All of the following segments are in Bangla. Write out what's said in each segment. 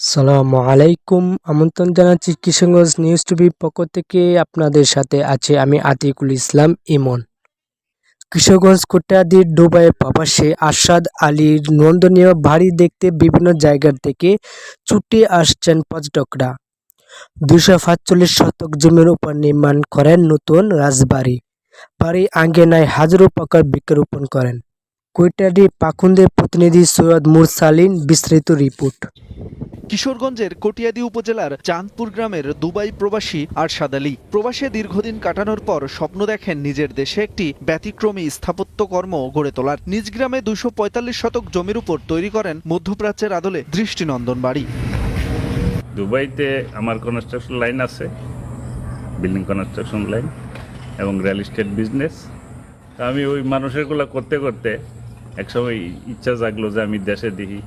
সালামু আলাইকুম। আমন্ত্রণ জানাচ্ছি কিশোরগঞ্জ নিউজ টিভির পক্ষ থেকে। আপনাদের সাথে আছে আমি আতিকুল ইসলাম ইমন। কিশোরগঞ্জ কোটাদির দুবাইয়ের প্রবাসে আসাদ আলীর নন্দনীয় বাড়ি দেখতে বিভিন্ন জায়গার থেকে ছুটে আসছেন পর্যটকরা দুশো সাতচল্লিশ শতক জমির উপর নির্মাণ করেন নতুন রাজবাড়ি। বাড়ি আঙ্গেনায় হাজারো প্রকার বৃক্ষরোপণ করেন। কৈটাডি পাখুন্দের প্রতিনিধি সৈয়দ মুরসালিন বিস্তারিত রিপোর্ট। কিশোরগঞ্জের কটিয়াদি উপজেলার চাঁদপুর গ্রামের দুবাই প্রবাসী আরশাদ আলী। প্রবাসে দীর্ঘদিন কাটানোর পর স্বপ্ন দেখেন নিজের দেশে একটি ব্যতিক্রমী স্থাপত্য কর্ম গড়ে তোলার। নিজ গ্রামে দুশো শতক জমির উপর তৈরি করেন মধ্যপ্রাচ্যের আদলে দৃষ্টিনন্দন বাড়ি। দুবাইতে আমার কনস্ট্রাকশন লাইন আছে বিল্ডিং কনস্ট্রাকশন লাইন এবং রিয়েল এস্টেট বিজনেস আমি ওই মানুষেরগুলো করতে করতে একসময় ইচ্ছা জাগলো যে আমি দেশে দেখি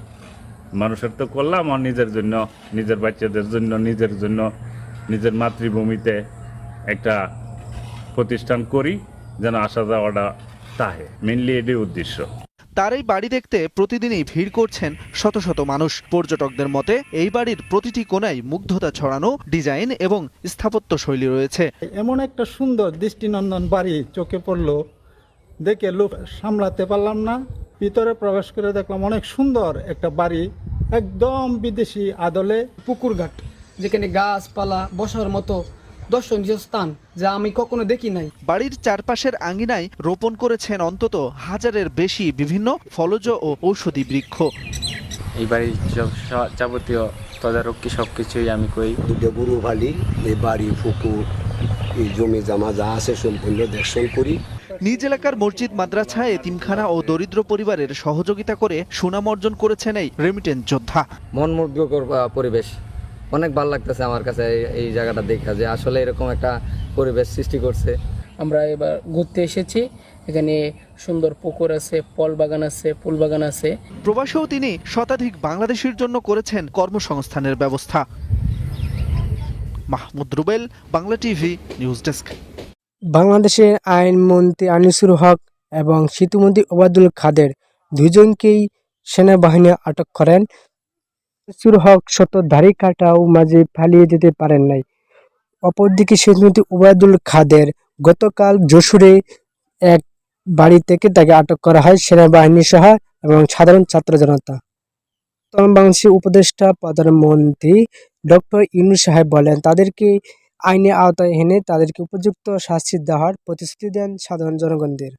মানুষের তো করলাম আর নিজের জন্য নিজের বাচ্চাদের জন্য নিজের জন্য নিজের মাতৃভূমিতে একটা প্রতিষ্ঠান করি যেন আসা যাওয়াটা তাহে। মেনলি এটাই উদ্দেশ্য। তার এই বাড়ি দেখতে প্রতিদিনই ভিড় করছেন শত শত মানুষ। পর্যটকদের মতে এই বাড়ির প্রতিটি কোণায় মুগ্ধতা ছড়ানো ডিজাইন এবং স্থাপত্য শৈলী রয়েছে। এমন একটা সুন্দর দৃষ্টিনন্দন বাড়ি চোখে পড়ল দেখে লোক সামলাতে পারলাম না। ভিতরে প্রবেশ করে দেখলাম অনেক সুন্দর একটা বাড়ি একদম বিদেশি আদলে পুকুরঘাট যেখানে গাছপালা বসার মতো দর্শনীয় স্থান যা আমি কখনো দেখি নাই। বাড়ির চারপাশের আঙ্গিনায় রোপণ করেছেন অন্তত হাজারের বেশি বিভিন্ন ফলজ ও ঔষধি বৃক্ষ। এই বাড়ির যাবতীয় তদারকি সব কিছুই আমি করি। দুটো গরু ভালি এই বাড়ি পুকুর এই জমি জামা যা আছে সম্পূর্ণ দেখশন করি। নিজ এলাকার মসজিদ মাদ্রাসা এতিমখানা ও দরিদ্র পরিবারের সহযোগিতা করে সুনাম অর্জন করেছেন এই রেমিটেন্স যোদ্ধা। মন মুগ্ধকর পরিবেশ। অনেক ভালো লাগতেছে আমার কাছে এই- এই জায়গাটা দেখা যে আসলে এরকম একটা পরিবেশ সৃষ্টি করছে। আমরা এবার ঘুরতে এসেছি। এখানে সুন্দর পুকুর আছে ফল বাগান আছে ফুল বাগান আছে। প্রবাসেও তিনি শতাধিক বাংলাদেশের জন্য করেছেন কর্মসংস্থানের ব্যবস্থা। Mahmud Rubel Bangla TV news desk. বাংলাদেশের আইনমন্ত্রী আনিসুর হক এবং সেতুমন্ত্রী ওবায়দুল খাদের দুজনকেই সেনাবাহিনী আটক করেন। আনিসুর হক শত দাড়ি কাটাও মাঝে পালিয়ে যেতে পারেন নাই। অপরদিকে সেতুমন্ত্রী ওবায়দুল খাদের গতকাল যশোরে এক বাড়ি থেকে তাকে আটক করা হয় সেনাবাহিনী সহ এবং সাধারণ ছাত্র জনতা। বাংলাদেশের উপদেষ্টা প্রধানমন্ত্রী ডক্টর ইউনুস সাহেব বলেন, তাদেরকে আইনের আওতায় এনে তাদেরকে উপযুক্ত শাস্তি দেওয়ার প্রতিশ্রুতি দেন সাধারণ জনগণদের।